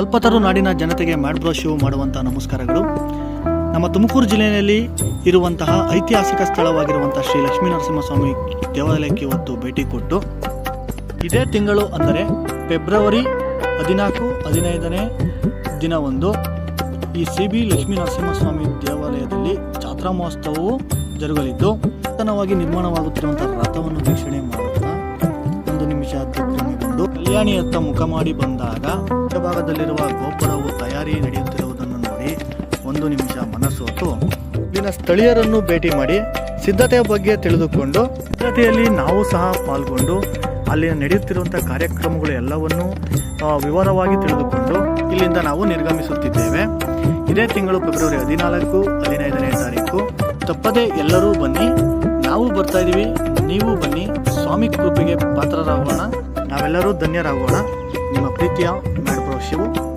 ಕಲ್ಪತರು ನಾಡಿನ ಜನತೆಗೆ ಮಾಡ್ಬ್ರೋ ಶೋ ಮಾಡುವಂಥ ನಮಸ್ಕಾರಗಳು. ನಮ್ಮ ತುಮಕೂರು ಜಿಲ್ಲೆಯಲ್ಲಿ ಇರುವಂತಹ ಐತಿಹಾಸಿಕ ಸ್ಥಳವಾಗಿರುವಂಥ ಶ್ರೀ ಲಕ್ಷ್ಮೀ ನರಸಿಂಹಸ್ವಾಮಿ ದೇವಾಲಯಕ್ಕೆ ಇವತ್ತು ಭೇಟಿ ಕೊಟ್ಟು, ಇದೇ ತಿಂಗಳು ಅಂದರೆ ಫೆಬ್ರವರಿ ಹದಿನಾಲ್ಕು, ಹದಿನೈದನೇ ದಿನವಂದು ಈ ಸಿ ಬಿ ಲಕ್ಷ್ಮೀ ನರಸಿಂಹಸ್ವಾಮಿ ದೇವಾಲಯದಲ್ಲಿ ಜಾತ್ರಾ ಮಹೋತ್ಸವವು ಜರುಗಲಿದ್ದು, ನೂತನವಾಗಿ ನಿರ್ಮಾಣವಾಗುತ್ತಿರುವಂತಹ ಕಲ್ಯಾಣಿಯತ್ತ ಮುಖ ಮಾಡಿ ಬಂದಾಗ ಭಾಗದಲ್ಲಿರುವ ಗೋಪುರವು ತಯಾರಿ ನಡೆಯುತ್ತಿರುವುದನ್ನು ನೋಡಿ ಒಂದು ನಿಮಿಷ ಮನಸ್ಸೋತು ಇಲ್ಲಿನ ಸ್ಥಳೀಯರನ್ನು ಭೇಟಿ ಮಾಡಿ ಸಿದ್ಧತೆಯ ಬಗ್ಗೆ ತಿಳಿದುಕೊಂಡು ಸಿದ್ಧತೆಯಲ್ಲಿ ನಾವು ಸಹ ಪಾಲ್ಗೊಂಡು ಅಲ್ಲಿ ನಡೆಯುತ್ತಿರುವಂಥ ಕಾರ್ಯಕ್ರಮಗಳು ಎಲ್ಲವನ್ನೂ ವಿವರವಾಗಿ ತಿಳಿದುಕೊಂಡು ಇಲ್ಲಿಂದ ನಾವು ನಿರ್ಗಮಿಸುತ್ತಿದ್ದೇವೆ. ಇದೇ ತಿಂಗಳು ಫೆಬ್ರವರಿ ಹದಿನಾಲ್ಕು, ಹದಿನೈದನೇ ತಾರೀಕು. ತಪ್ಪದೇ ಎಲ್ಲರೂ ಬನ್ನಿ. ನಾವು ಬರ್ತಾ ಇದ್ದೀವಿ. ನೀವು ಬನ್ನಿ. ಸ್ವಾಮಿ ಕೃಪೆಗೆ ಪಾತ್ರರಾಗೋಣ. ನಾವೆಲ್ಲರೂ ಧನ್ಯರಾಗೋಣ. ನಿಮ್ಮ ಪ್ರೀತಿಯ ಮಾಡ್ಬ್ರೋ ಶಿವು.